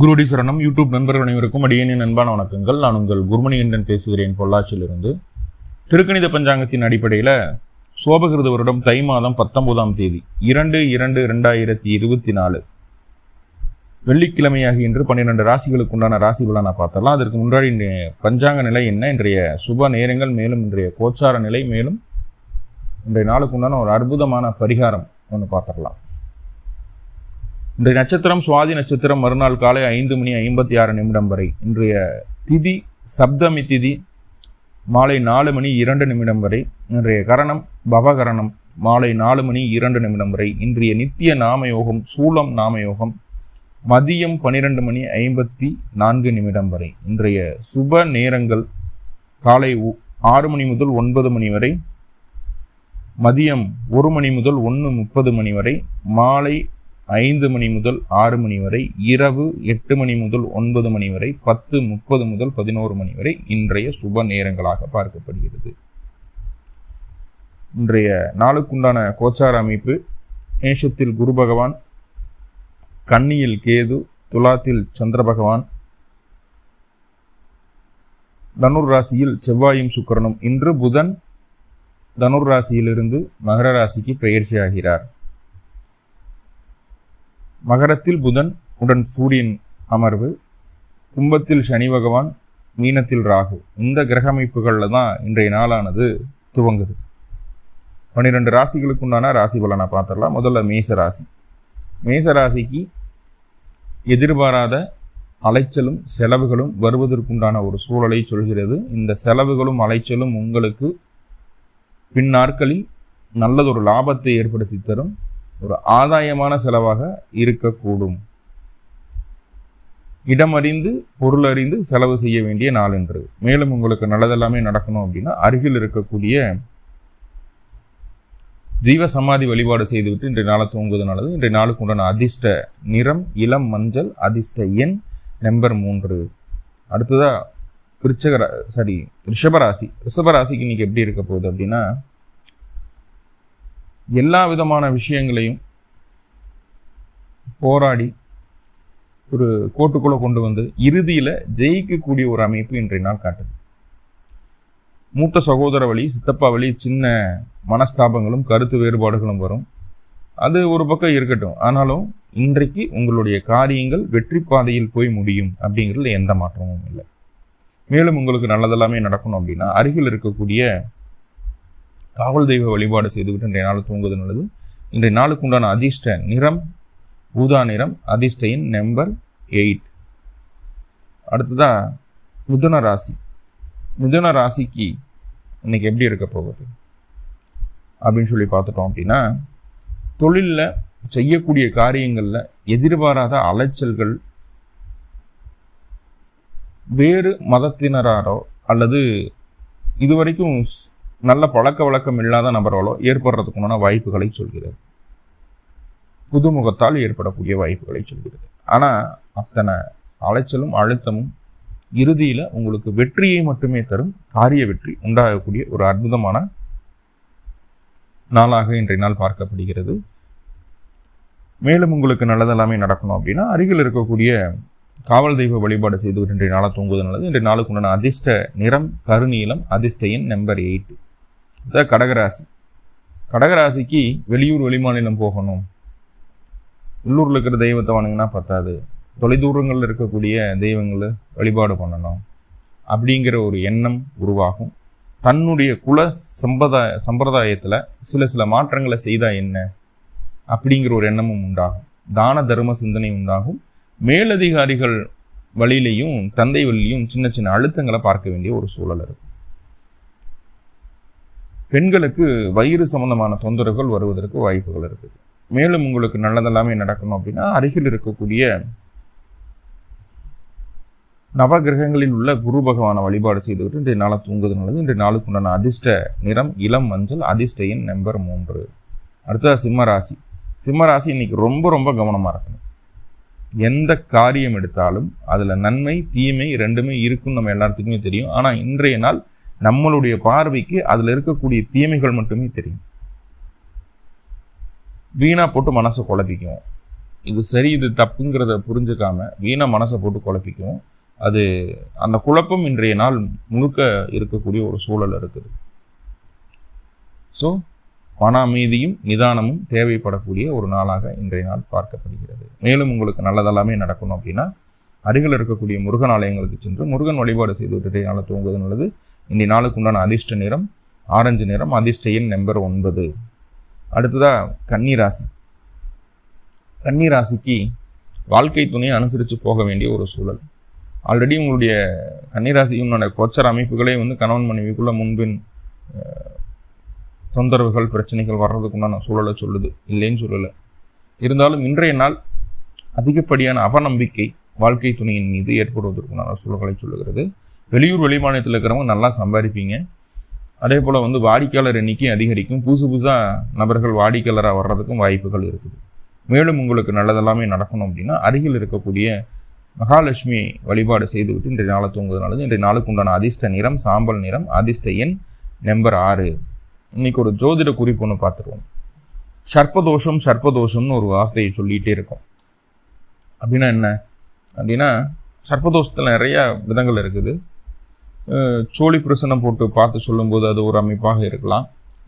குருடி சரணம். யூடியூப் நண்பர்கள் அனைவருக்கும் அடியேனின் நண்பான வணக்கங்கள். நான் உங்கள் குருமணி என்றன் பேசுகிறேன் பொள்ளாச்சியிலிருந்து. திருக்கணித பஞ்சாங்கத்தின் அடிப்படையில் சோபகிருத வருடம் தை மாதம் பத்தொன்பதாம் தேதி இரண்டு இரண்டு ரெண்டாயிரத்தி இருபத்தி நாலு. வெள்ளிக்கிழமையாக இன்று பன்னிரெண்டு ராசிகளுக்கு உண்டான ராசி பலனை பார்த்தலாம் அதற்கு முன்னாடி பஞ்சாங்க நிலை என்ன? இன்றைய சுப நேரங்கள் மேலும் இன்றைய கோச்சார நிலை மேலும் இன்றைய நாளுக்கு உண்டான ஒரு அற்புதமான பரிகாரம் ஒன்று பார்த்துடலாம். இன்றைய நட்சத்திரம் சுவாதி நட்சத்திரம் மறுநாள் காலை ஐந்து மணி ஐம்பத்தி ஆறு நிமிடம் வரை. இன்றைய திதி சப்தமி திதி மாலை நாலு மணி இரண்டு நிமிடம் வரை. இன்றைய கரணம் பவகரணம் மாலை நாலு மணி இரண்டு நிமிடம் வரை. இன்றைய நித்திய நாமயோகம் சூலம் நாமயோகம் மதியம் பன்னிரெண்டு மணி ஐம்பத்தி நான்கு நிமிடம் வரை. இன்றைய சுப நேரங்கள் காலை ஆறு மணி முதல் ஒன்பது மணி வரை. மதியம் ஒரு மணி முதல் ஒன்று முப்பது மணி வரை. மாலை ஐந்து மணி முதல் ஆறு மணி வரை இரவு எட்டு மணி முதல் ஒன்பது மணி வரை பத்து முப்பது முதல் பதினோரு மணி வரை இன்றைய சுப நேரங்களாக பார்க்கப்படுகிறது. இன்றைய நாளுக்குண்டான கோச்சார அமைப்பு மேஷத்தில் குரு பகவான் கன்னியில் கேது துலாத்தில் சந்திர பகவான் தனுர் ராசியில் செவ்வாயும் சுக்கிரனும் இன்று புதன் தனுர் ராசியிலிருந்து மகர ராசிக்கு பெயர்ச்சியாகிறார். மகரத்தில் புதன் உடன் சூரியன் அமர்வு கும்பத்தில் சனி பகவான் மீனத்தில் ராகு. இந்த கிரக அமைப்புகளில் தான் இன்றைய நாளானது துவங்குது. பன்னிரெண்டு ராசிகளுக்கு உண்டான ராசி பலனை பார்த்துடலாம். முதல்ல மேச ராசி மேச ராசிக்கு எதிர்பாராத அலைச்சலும் செலவுகளும் வருவதற்குண்டான ஒரு சூழலை சொல்கிறது. இந்த செலவுகளும் அலைச்சலும் உங்களுக்கு பின் நாட்களில் நல்லதொரு லாபத்தை ஏற்படுத்தி தரும். ஒரு ஆதாயமான செலவாக இருக்கக்கூடும். இடம் அறிந்து பொருள் அறிந்து செலவு செய்ய வேண்டிய நாள் என்று. மேலும் உங்களுக்கு நல்லதெல்லாமே நடக்கணும் அப்படின்னா அருகில் இருக்கக்கூடிய ஜீவ சமாதி வழிபாடு செய்துவிட்டு இன்றைய நாளை தூங்குவது நல்லது இன்றைய நாளுக்கு உண்டான அதிர்ஷ்ட நிறம் இளம் மஞ்சள் அதிர்ஷ்ட எண் நம்பர் மூன்று. அடுத்ததாக விருச்சக சாரி ரிஷபராசி. ரிஷபராசிக்கு இன்னைக்கு எப்படி இருக்க போகுது அப்படின்னா எல்லா விதமான விஷயங்களையும் போராடி ஒரு கோட்டுக்குள்ளே கொண்டு வந்து இறுதியில் ஜெயிக்கக்கூடிய ஒரு அமைப்பு இன்றைய நாள் காட்டுது. மூத்த சகோதர வழி சித்தப்பா வழி சின்ன மனஸ்தாபங்களும் கருத்து வேறுபாடுகளும் வரும். அது ஒரு பக்கம் இருக்கட்டும். ஆனாலும் இன்றைக்கு உங்களுடைய காரியங்கள் வெற்றி பாதையில் போய் முடியும் அப்படிங்கிறதுல எந்த மாற்றமும் இல்லை. மேலும் உங்களுக்கு நல்லதெல்லாமே நடக்கணும் அப்படின்னா அருகில் இருக்கக்கூடிய காவல் தெய்வ வழிபாடு செய்துவிட்டு இன்றைய நாள் தூங்குவது நல்லது. இன்றைய நாளுக்கு உண்டான அதிர்ஷ்ட நிறம் ஊதா நிறம் அதிர்ஷ்டையின் நம்பர் எயிட் அடுத்ததாக மிதுன ராசி. மிதுன ராசிக்கு இன்னைக்கு எப்படி இருக்க போகுது? அப்படின்னு சொல்லி பார்த்துட்டோம் அப்படின்னா தொழிலில் செய்யக்கூடிய காரியங்களில் எதிர்பாராத அலைச்சல்கள் வேறு மதத்தினராரோ அல்லது இதுவரைக்கும் நல்ல பழக்க வழக்கம் இல்லாத நபர்களோ ஏற்படுறதுக்குண்டான வாய்ப்புகளை சொல்கிறது. புதுமுகத்தால் ஏற்படக்கூடிய வாய்ப்புகளை சொல்கிறது. ஆனால் அத்தனை அலைச்சலும் அழுத்தமும் இறுதியில் உங்களுக்கு வெற்றியை மட்டுமே தரும் காரிய வெற்றி உண்டாகக்கூடிய ஒரு அற்புதமான நாளாக இன்றைய நாள் பார்க்கப்படுகிறது. மேலும் உங்களுக்கு நல்லதெல்லாமே நடக்கணும் அப்படின்னா அருகில் இருக்கக்கூடிய காவல் தெய்வ வழிபாடு செய்து இன்றைய நாளை தூங்குவது நல்லது. இன்றைய நாளுக்கு உண்டான அதிர்ஷ்ட நிறம் கருநீளம் அதிர்ஷ்ட எண் நம்பர் எயிட் அதான் கடகராசி. கடகராசிக்கு வெளியூர் வெளிமாநிலம் போகணும். உள்ளூரில் இருக்கிற தெய்வத்தை வணங்கினா பத்தாது. தொலைதூரங்களில் இருக்கக்கூடிய தெய்வங்களை வழிபாடு பண்ணணும். அப்படிங்கிற ஒரு எண்ணம் உருவாகும். தன்னுடைய குல சம்பிரதாய சம்பிரதாயத்தில் சில சில மாற்றங்களை செய்தால் என்ன? அப்படிங்கிற ஒரு எண்ணமும் உண்டாகும். தான தர்ம சிந்தனை உண்டாகும். மேலதிகாரிகள் வழியிலையும் தந்தை வழியிலையும் சின்ன சின்ன அழுத்தங்களை பார்க்க வேண்டிய ஒரு சூழல் இருக்கும். பெண்களுக்கு வயிறு சம்பந்தமான தொந்தரவுகள் வருவதற்கு வாய்ப்புகள் இருக்குது மேலும் உங்களுக்கு நல்லதெல்லாமே நடக்கணும் அப்படின்னா அருகில் இருக்கக்கூடிய நவகிரகங்களில் உள்ள குரு பகவானை வழிபாடு செய்துவிட்டு இன்றைய நாளை தூங்குவது நல்லது. இன்றைய நாளுக்கு உண்டான அதிர்ஷ்ட நிறம் இளம் மஞ்சள் அதிர்ஷ்ட எண் நம்பர் மூன்று. அடுத்தது சிம்மராசி சிம்மராசி இன்னைக்கு ரொம்ப ரொம்ப கவனமாக இருக்கணும். எந்த காரியம் எடுத்தாலும் அதில் நன்மை தீமை ரெண்டுமே இருக்குன்னு நம்ம எல்லாத்துக்குமே தெரியும். ஆனால் இன்றைய நாள் நம்மளுடைய பார்வைக்கு அதில் இருக்கக்கூடிய தீமைகள் மட்டுமே தெரியும். வீணா போட்டு மனசை குழப்பிக்கும். இது சரி இது தப்புங்கிறத புரிஞ்சுக்காம வீணாக மனசை போட்டு குழப்பிக்கும். அது அந்த குழப்பம் இன்றைய நாள் முழுக்க இருக்கக்கூடிய ஒரு சூழல் இருக்குது. ஸோ பண அமைதியும் நிதானமும் தேவைப்படக்கூடிய ஒரு நாளாக இன்றைய நாள் பார்க்கப்படுகிறது. மேலும் உங்களுக்கு நல்லதெல்லாமே நடக்கணும் அப்படின்னா அருகில் இருக்கக்கூடிய முருகன் ஆலயங்களுக்கு சென்று முருகன் வழிபாடு செய்து விட்டு நாளை தூங்குவது நல்லது. இன்றைய நாளுக்கு உண்டான அதிர்ஷ்ட நிறம் ஆரஞ்சு நிறம் அதிர்ஷ்ட எண் நம்பர் ஒன்பது. அடுத்ததாக கன்னிராசி. கன்னிராசிக்கு வாழ்க்கை துணையை அனுசரித்து போக வேண்டிய ஒரு சூழல். ஆல்ரெடி உங்களுடைய கன்னிராசியினுடைய கோச்சர் அமைப்புகளே வந்து கணவன் மனைவிக்குள்ள முன்பின் தொந்தரவுகள் பிரச்சனைகள் வர்றதுக்குண்டான சூழலை சொல்லுது. இல்லைன்னு சொல்லலை. இருந்தாலும் இன்றைய நாள் அதிகப்படியான அவநம்பிக்கை வாழ்க்கை துணையின் மீது ஏற்படுவதற்குண்டான சூழல்களை சொல்லுகிறது. வெளியூர் வெளிமாநிலத்தில் இருக்கிறவங்க நல்லா சம்பாதிப்பீங்க. அதே போல் வந்து வாடிக்கையாளர் எண்ணிக்கையும் அதிகரிக்கும். புதுசு புதுசாக நபர்கள் வாடிக்கையாளராக வர்றதுக்கும் வாய்ப்புகள் இருக்குது. மேலும் உங்களுக்கு நல்லதெல்லாமே நடக்கணும் அப்படின்னா அருகில் இருக்கக்கூடிய மகாலட்சுமி வழிபாடு செய்துவிட்டு இன்றைய நாளை தூங்குவது நல்லது. இன்றைய நாளுக்கு உண்டான அதிர்ஷ்ட நிறம் சாம்பல் நிறம் அதிர்ஷ்ட எண் நம்பர் ஆறு. இன்னைக்கு ஒரு ஜோதிட குறிப்பு ஒன்று பார்த்துருவோம். சர்ப்பதோஷம் சர்ப்பதோஷம்னு ஒரு வார்த்தையை சொல்லிகிட்டே இருக்கும். அப்படின்னா என்ன? அப்படின்னா சர்ப்பதோஷத்தில் நிறையா விதங்கள் இருக்குது. சோழி பிரசனம் போட்டு பார்த்து சொல்லும்போது அது ஒரு அமைப்பாக இருக்கலாம்.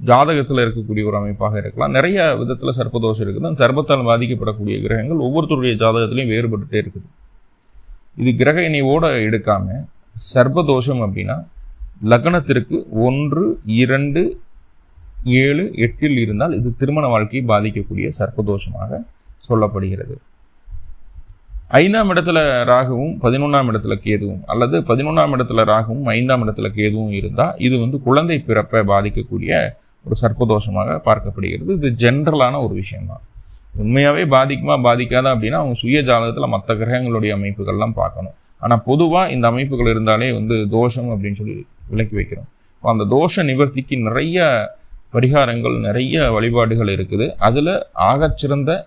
ஜாதகத்தில் இருக்கக்கூடிய ஒரு அமைப்பாக இருக்கலாம். நிறைய விதத்தில் சர்ப்பதோஷம் இருக்குது. அந்த சர்ப்பத்தால் பாதிக்கப்படக்கூடிய கிரகங்கள் ஒவ்வொருத்தருடைய ஜாதகத்திலையும் வேறுபட்டுட்டே இருக்குது. இது கிரக இணைவோடு எடுக்காமல் சர்ப்பதோஷம் அப்படின்னா லக்னத்திற்கு ஒன்று இரண்டு ஏழு எட்டில் இருந்தால் இது திருமண வாழ்க்கையை பாதிக்கக்கூடிய சர்ப்பதோஷமாக சொல்லப்படுகிறது. ஐந்தாம் இடத்துல ராகுவும் பதினொன்றாம் இடத்துல கேதுவும் அல்லது பதினொன்றாம் இடத்துல ராகுவும் ஐந்தாம் இடத்துல கேதுவும் இருந்தால் இது வந்து குழந்தை பிறப்பை பாதிக்கக்கூடிய ஒரு சர்ப்பதோஷமாக பார்க்கப்படுகிறது. இது ஜென்ரலான ஒரு விஷயம்தான். உண்மையாகவே பாதிக்குமா பாதிக்காதா அப்படின்னா அவங்க சுய ஜாதகத்தில் மற்ற கிரகங்களுடைய அமைப்புகள்லாம் பார்க்கணும். ஆனால் பொதுவாக இந்த அமைப்புகள் இருந்தாலே வந்து தோஷம் அப்படின்னு சொல்லி விலக்கி வைக்கிறோம். அந்த தோஷ நிவர்த்திக்கு நிறைய பரிகாரங்கள் நிறைய வழிபாடுகள் இருக்குது. அதில் ஆகச்சிறந்த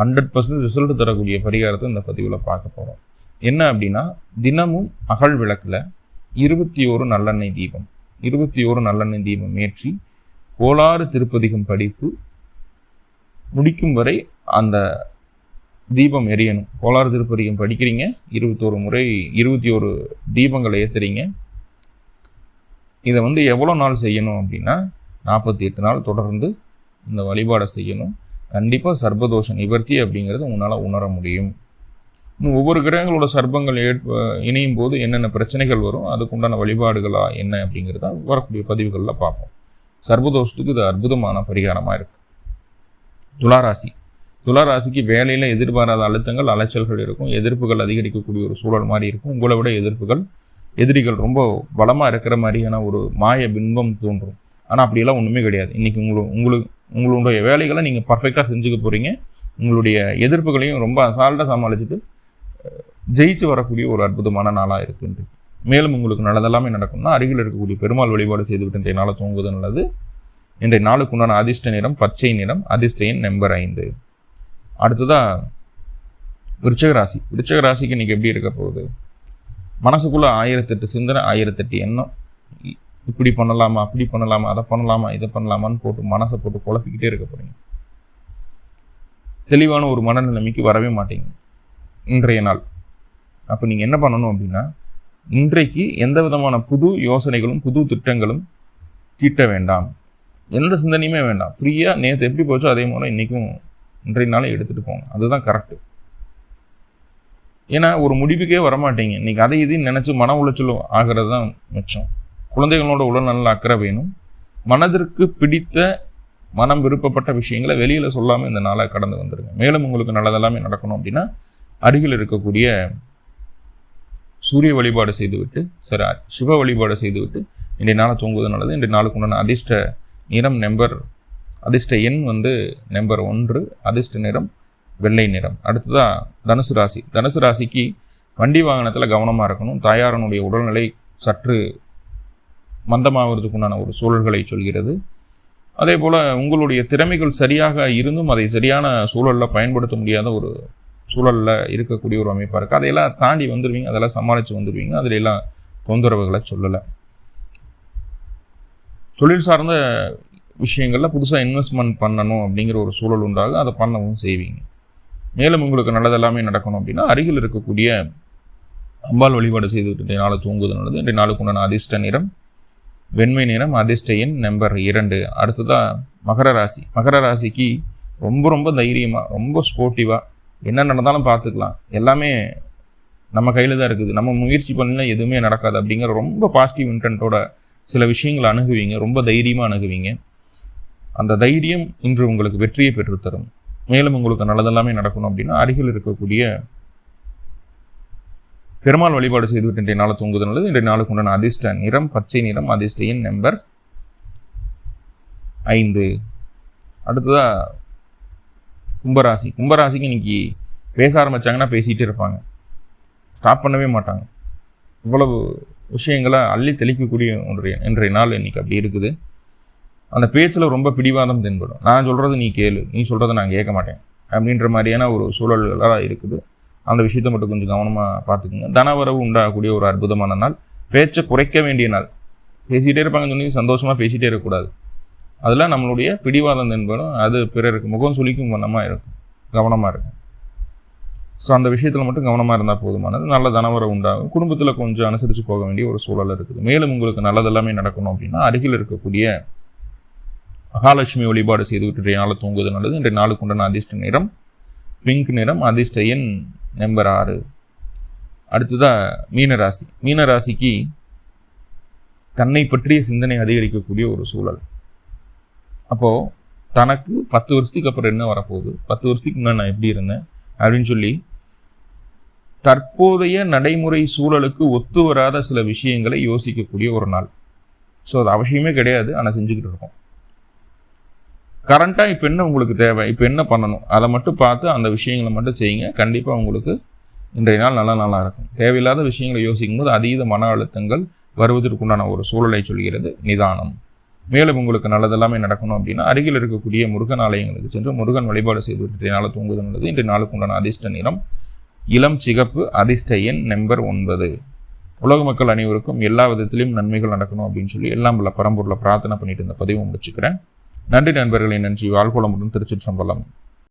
ஹண்ட்ரட் பர்சன்ட் ரிசல்ட் தரக்கூடிய பரிகாரத்தை இந்த பதிவில் பார்க்க போகிறோம் என்ன அப்படின்னா தினமும் அகல் விளக்கில் இருபத்தி ஓரு நல்லெண்ணெய் தீபம் இருபத்தி ஓரு நல்லெண்ணெய் தீபம் ஏற்றி கோளாறு திருப்பதிகம் படித்து முடிக்கும் வரை அந்த தீபம் எரியணும். கோளாறு திருப்பதிகம் படிக்கிறீங்க இருபத்தோரு முறை இருபத்தி ஒரு தீபங்களை ஏற்றுறீங்க இதை வந்து எவ்வளோ நாள் செய்யணும் அப்படின்னா நாற்பத்தி எட்டு நாள் தொடர்ந்து இந்த வழிபாடை செய்யணும். கண்டிப்பாக சர்பதோஷ நிவர்த்தி அப்படிங்கிறத உன்னால் உணர முடியும். இன்னும் ஒவ்வொரு கிரகங்களோட சர்ப்பங்கள் ஏற்ப இணையும் போது என்னென்ன பிரச்சனைகள் வரும் அதுக்குண்டான வழிபாடுகளா என்ன அப்படிங்கிறத வரக்கூடிய பதிவுகளில் பார்ப்போம். சர்பதோஷத்துக்கு இது அற்புதமான பரிகாரமாக இருக்குது துளாராசி. துளாராசிக்கு வேலையில் எதிர்பாராத அழுத்தங்கள் அலைச்சல்கள் இருக்கும். எதிர்ப்புகள் அதிகரிக்கக்கூடிய ஒரு சூழல் மாதிரி இருக்கும். உங்களை விட எதிர்ப்புகள் எதிரிகள் ரொம்ப பலமாக இருக்கிற மாதிரியான ஒரு மாய பின்பம் தோன்றும். ஆனால் அப்படியெல்லாம் ஒன்றுமே கிடையாது. இன்றைக்கி உங்களுக்கு உங்களுக்கு உங்களுடைய வேலைகளை நீங்கள் பர்ஃபெக்டாக செஞ்சுக்க போகிறீங்க உங்களுடைய எதிர்ப்புகளையும் ரொம்ப அசால்ட்டாக சமாளிச்சுட்டு ஜெயிச்சு வரக்கூடிய ஒரு அற்புதமான நாளாக இருக்குது மேலும் உங்களுக்கு நல்லதெல்லாமே நடக்கும்னா அருகில் இருக்கக்கூடிய பெருமாள் வழிபாடு செய்துவிட்டு இன்றைய நாளை தூங்குவது நல்லது. இன்றைய நாளுக்கு உண்டான அதிர்ஷ்ட நிறம் பச்சை நிறம் அதிர்ஷ்ட எண் நம்பர் ஐந்து. அடுத்ததாக விருச்சக ராசி. விருச்சக ராசிக்கு இன்றைக்கி எப்படி இருக்க போகுது? மனசுக்குள்ளே ஆயிரத்தெட்டு சிந்தனை ஆயிரத்தெட்டு எண்ணம். இப்படி பண்ணலாமா அப்படி பண்ணலாமா அதை பண்ணலாமா இதை பண்ணலாமான்னு போட்டு மனசை போட்டு குழப்பிக்கிட்டே இருக்க போகிறீங்க தெளிவான ஒரு மனநிலைமைக்கு வரவே மாட்டீங்க. இன்றைய நாள். அப்போ நீங்கள் என்ன பண்ணணும் அப்படின்னா இன்றைக்கு எந்த விதமான புது யோசனைகளும் புது திட்டங்களும் தீட்ட வேண்டாம். எந்த சிந்தனையுமே வேண்டாம். ஃப்ரீயாக நேற்று எப்படி போச்சோ அதே மூலம் இன்றைக்கும் இன்றைய நாளை எடுத்துகிட்டு போங்க. அதுதான் கரெக்டு. ஏன்னா ஒரு முடிவுக்கே வரமாட்டீங்க. இன்றைக்கி அதை இதையும் நினச்சி மன உளைச்சல் ஆகிறது தான் மிச்சம். குழந்தைகளோட உடல்நல அக்கறை வேணும். மனதிற்கு பிடித்த மனம் விருப்பப்பட்ட விஷயங்களை வெளியில் சொல்லாமல் இந்த நாளை கடந்து வந்துடுங்க மேலும் உங்களுக்கு நல்லதெல்லாமே நடக்கணும் அப்படின்னா அருகில் இருக்கக்கூடிய சூரிய வழிபாடு செய்துவிட்டு சரி சிவ வழிபாடு செய்துவிட்டு இன்றைய நாளை தூங்குவது நல்லது. இன்றைய நாளுக்கு உண்டான அதிர்ஷ்ட நிறம் நம்பர் அதிர்ஷ்ட எண் வந்து நம்பர் ஒன்று அதிர்ஷ்ட நிறம் வெள்ளை நிறம். அடுத்ததாக தனுசு ராசி. தனுசு ராசிக்கு வண்டி வாகனத்தில் கவனமாக இருக்கணும். தாயாரனுடைய உடல்நிலை சற்று மந்தமாகிறதுக்குண்டான ஒரு சூழல்களை சொல்கிறது. அதே போல் உங்களுடைய திறமைகள் சரியாக இருந்தும் அதை சரியான சூழலில் பயன்படுத்த முடியாத ஒரு சூழலில் இருக்கக்கூடிய ஒரு அமைப்பாக இருக்குது அதையெல்லாம் தாண்டி வந்துடுவீங்க அதெல்லாம் சமாளித்து வந்துடுவீங்க அதில் எல்லாம் தொந்தரவுகளை சொல்லலை. தொழில் சார்ந்த விஷயங்களில் புதுசாக இன்வெஸ்ட்மெண்ட் பண்ணணும் அப்படிங்கிற ஒரு சூழல் உண்டாக அதை பண்ணவும் செய்வீங்க. மேலும் உங்களுக்கு நல்லதெல்லாமே நடக்கணும் அப்படின்னா அருகில் இருக்கக்கூடிய அம்பாள் வழிபாடு செய்துவிட்டு இன்றைய நாளை தூங்குவது நல்லது. இன்றைய நாளுக்கு உண்டான அதிர்ஷ்ட நிறம் வெண்மை நிறம் அதிர்ஷ்ட எண் நம்பர் இரண்டு. அடுத்ததாக மகர ராசி. மகர ராசிக்கு ரொம்ப ரொம்ப தைரியமாக ரொம்ப ஸ்போர்ட்டிவாக என்ன நடந்தாலும் பார்த்துக்கலாம். எல்லாமே நம்ம கையில் தான் இருக்குது. நம்ம முயற்சி பண்ணலாம் எதுவுமே நடக்காது அப்படிங்கிற ரொம்ப பாசிட்டிவ் இன்டென்ட்டோட சில விஷயங்களை அணுகுவீங்க. ரொம்ப தைரியமாக அணுகுவீங்க. அந்த தைரியம் இன்று உங்களுக்கு வெற்றியை பெற்றுத்தரும். மேலும் உங்களுக்கு நல்லதெல்லாமே நடக்கணும் அப்படின்னா அருகில் இருக்கக்கூடிய பெருமாள் வழிபாடு செய்துவிட்டு இன்றைய நாளை தூங்குவது நல்லது இன்றைய நாளுக்கு உண்டான அதிர்ஷ்ட நிறம் பச்சை நிறம் அதிர்ஷ்ட எண் நம்பர் ஐந்து. அடுத்ததாக கும்பராசி. கும்பராசிக்கு இன்னைக்கு பேச ஆரம்பிச்சாங்கன்னா பேசிகிட்டே இருப்பாங்க. ஸ்டாப் பண்ணவே மாட்டாங்க. இவ்வளவு விஷயங்களை அள்ளி தெளிக்கக்கூடிய ஒன்றைய இன்றைய நாள் இன்னைக்கு அப்படி இருக்குது. அந்த பேச்சில் ரொம்ப பிடிவாதம் தென்படும். நான் சொல்கிறது நீ கேளு. நீ சொல்கிறத நான் கேட்க மாட்டேன். அப்படின்ற மாதிரியான ஒரு சூழல்களாக இருக்குது. அந்த விஷயத்தை மட்டும் கொஞ்சம் கவனமாக பார்த்துக்குங்க. தனவரவு உண்டாகக்கூடிய ஒரு அற்புதமான நாள். பேச்சை குறைக்க வேண்டிய நாள். பேசிகிட்டே இருப்பாங்கன்னு சொல்லி சந்தோஷமாக பேசிகிட்டே இருக்கக்கூடாது. அதில் நம்மளுடைய பிடிவாதம் என்பதும் அது பிறருக்கு முகம் சுளிக்கும் வண்ணமாக இருக்கும். கவனமாக இருக்கும். ஸோ அந்த விஷயத்தில் மட்டும் கவனமாக இருந்தால் போதுமானது. நல்ல தனவரம் உண்டாகும். குடும்பத்தில் கொஞ்சம் அனுசரித்து போக வேண்டிய ஒரு சூழல் இருக்குது. மேலும் உங்களுக்கு நல்லதெல்லாமே நடக்கணும் அப்படின்னா அருகில் இருக்கக்கூடிய மகாலட்சுமி வழிபாடு செய்து விட்டு நாளை தூங்குவது நல்லது. இன்றைய நாளுக்கு உண்டான அதிர்ஷ்ட நிறம் பிங்க் நிறம் அதிர்ஷ்ட எண் நம்பர் ஆறு. அடுத்ததாக மீனராசி. மீனராசிக்கு தன்னை பற்றிய சிந்தனை அதிகரிக்கக்கூடிய ஒரு சூழல். அப்போது தனக்கு பத்து வருஷத்துக்கு அப்புறம் என்ன வரப்போகுது? பத்து வருஷத்துக்கு முன்னாடி நான் எப்படி இருந்தேன்? அப்படின்னு சொல்லி தற்போதைய நடைமுறை சூழலுக்கு ஒத்து வராத சில விஷயங்களை யோசிக்கக்கூடிய ஒரு நாள். ஸோ அது அவசியமே கிடையாது. ஆனால் செஞ்சுக்கிட்டு இருக்கோம். கரண்ட்டாக இப்போ என்ன உங்களுக்கு தேவை? இப்போ என்ன பண்ணணும்? அதை மட்டும் பார்த்து அந்த விஷயங்களை மட்டும் செய்யுங்க. கண்டிப்பாக உங்களுக்கு இன்றைய நாள் நல்ல நாளாக இருக்கும். தேவையில்லாத விஷயங்களை யோசிக்கும் போது அதீத மன அழுத்தங்கள் வருவதற்குண்டான ஒரு சூழலை சொல்கிறது நிதானம். மேலும் உங்களுக்கு நல்லதெல்லாமே நடக்கணும் அப்படின்னா அருகில் இருக்கக்கூடிய முருகன் ஆலயங்களுக்கு சென்று முருகன் வழிபாடு செய்து விட்டு நாள் தூங்குவது நல்லது இன்றைய நாளுக்கு உண்டான அதிர்ஷ்ட நிறம் இளம் சிகப்பு அதிர்ஷ்ட எண் நம்பர் ஒன்பது. உலக மக்கள் அனைவருக்கும் எல்லா விதத்திலையும் நன்மைகள் நடக்கணும் அப்படின்னு சொல்லி எல்லாம் உள்ள பரம்பூரில் பிரார்த்தனை பண்ணிட்டு இந்த பதிவு முடிச்சுக்கிறேன். நன்றி நண்பர்களை நன்றி. வாழ்கோளமுடன் திருச்சிற்றம்பலம்.